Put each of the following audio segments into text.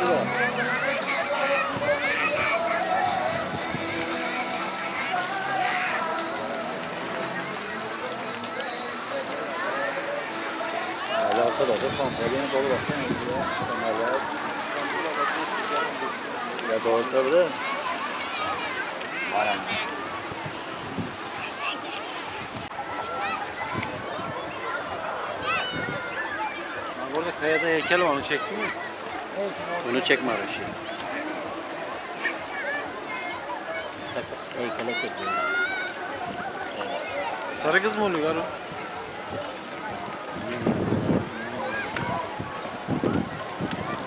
lira. Alasa da komple dolu baksana. Kenarlar. Ya doğru tabii. Aynen. Burada kayada heykel onu çektin mi? Onu çekme abi şey. Heykele çekiyor. Sarı kız mı oluyor o?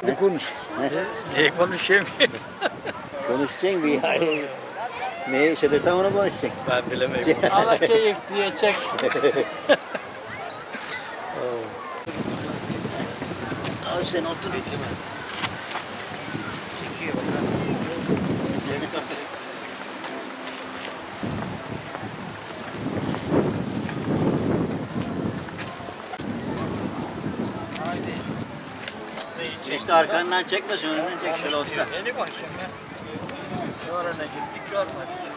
Ne konuş? Ne konuşayım? Konuşacaksın bir ya. Ne iş edersen onu konuşacaksın. ben bilemeyim. Allah keyif diye çek. sen otur içemez. Çekiyor bak. İşte arkandan çekmesin, önünden çek şöyle otur. Yeni konuşayım ya. Şu arana gittik görmedik.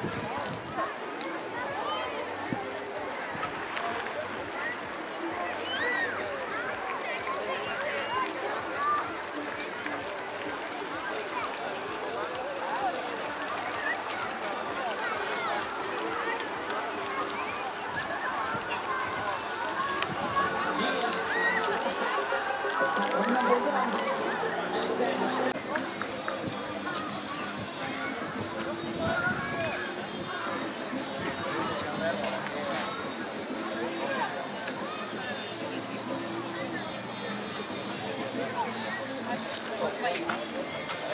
きた!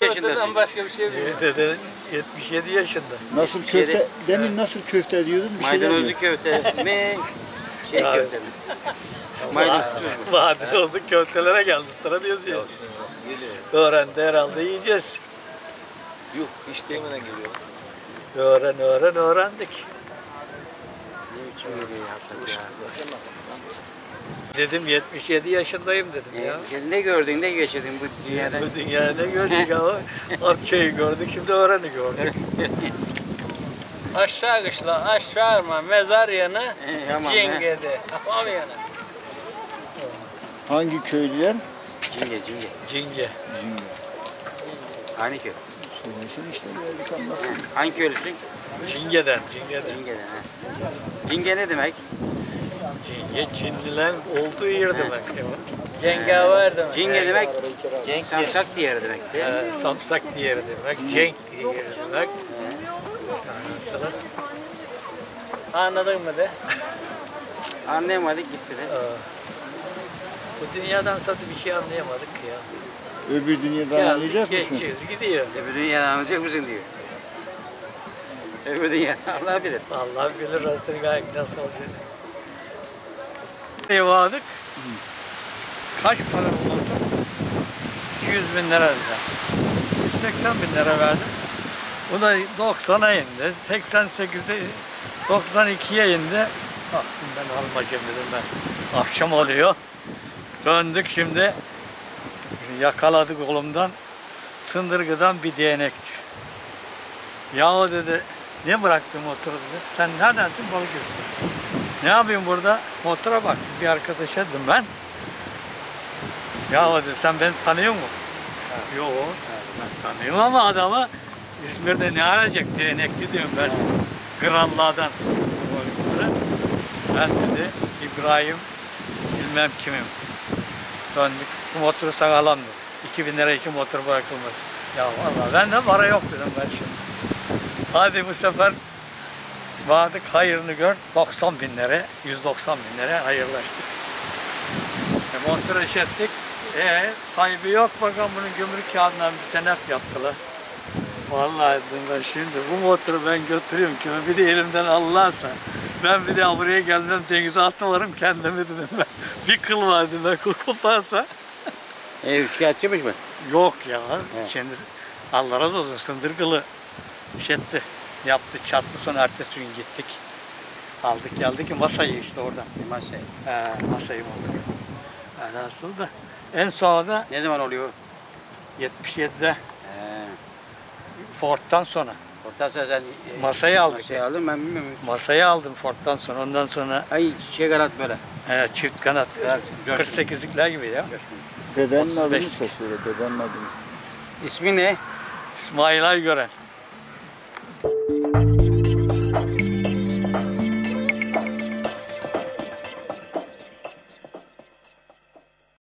Köfteden başka bir şey değil. Deden 77 yaşında. Nasıl köfte, demin nasıl köfte diyordun? Bir şeyler Maydanozlu köfte mi? Şey Abi. köfte mi? Maydanoz mu? Maydanozu köftelere geldi sıra diyoruz ya. Öğrendi herhalde yiyeceğiz. Yuh hiç demeden geliyor. Öğren öğren öğrendik. Ne biçim geliyor ya hakikaten ya. Dedim 77 yaşındayım dedim ya. E, Ne gördün, ne geçirdin bu dünyada? Bu dünyada ne gördük ama Akköy'ü gördük şimdi öğreni gördük. Aşağı kışla, aşağı arma, mezar yanı, E, tamam, he. cengede. Tamam yanı. Hangi köylüler? Cinge, cinge. Cinge. Cinge. Hangi köy? Söylesin işte geldik anlatın. Hangi köylüsün? Cinge'den, Cinge'den. Cinge'den ha. Cinge ne demek? Cinge, Çinlilerin olduğu yer demek. ya. Cengaver demek. Cinge demek Cenk samsak diğeri demek. değil mi? Ee, Samsak diğeri demek, Cenk diğeri demek. Sonra Anladın mı de? Anlayamadık gitti de. Aa, Bu dünyadan satı bir şey anlayamadık ya. Öbür dünyada Geldik anlayacak mısın? geçiyoruz gidiyor. Öbür dünyada anlayacak mısın diyor. Öbür dünyada Allah bilir. Allah bilir Resul gayet nasıl olacak. Ne vardık? Kaç para oldu? 200 bin lira verdim. 180 bin lira verdim. Bu da 90'a indi. 88'e 92'ye indi. Baktım ben almayacağım dedim ben. Akşam oluyor. Döndük şimdi. Yakaladık kolumdan. Sındırgıdan bir değnek. Yahu dedi ne bıraktın motoru dedi. Sen neredensin Balıkesir? Ne yapayım burada? Motora baktım bir arkadaşa dedim ben. Ya dedi sen beni tanıyor musun? Yok. Ben tanıyorum ama adamı İzmir'de ne arayacak değnekli diyorum ben. Krallardan. Ben dedi İbrahim bilmem kimim. Döndük. Bu motoru sana alam dedi. 2000 lira için motor bırakılmaz. Ya vallahi ben de para yok dedim ben şimdi. Hadi bu sefer vardık hayırını gör 90 bin lira 190 bin lira hayırlaştık. E, iş ettik. E, sahibi yok bakalım bunun gümrük kağıdından bir senet yaptılar. Vallahi ben şimdi bu motoru ben götürüyorum kime bir de elimden Allah'sa ben bir de buraya gelmem denize atıvarım kendimi dedim ben. Bir kıl var dedim ben kıl koparsa. E, üçkağıtçıymış mı? Yok ya. Evet. Şimdi Allah razı olsun sındırgılı iş etti. Yaptı çattı sonra ertesi gün gittik. Aldık geldik ki masayı işte oradan. Masaya. He, masayı bulduk. Aslında da en sonunda Ne zaman oluyor? 77'de He. Ford'tan sonra Orta sen e, Masayı aldık Masayı aldın ben bilmiyorum. masayı aldım Ford'tan sonra ondan sonra Ay çiçek kanat böyle. he, çift kanat Evet, coşkun. 48'likler gibi ya. Dedenin adını 35. da söyle, dedenin adını. İsmi ne? İsmail Aygören.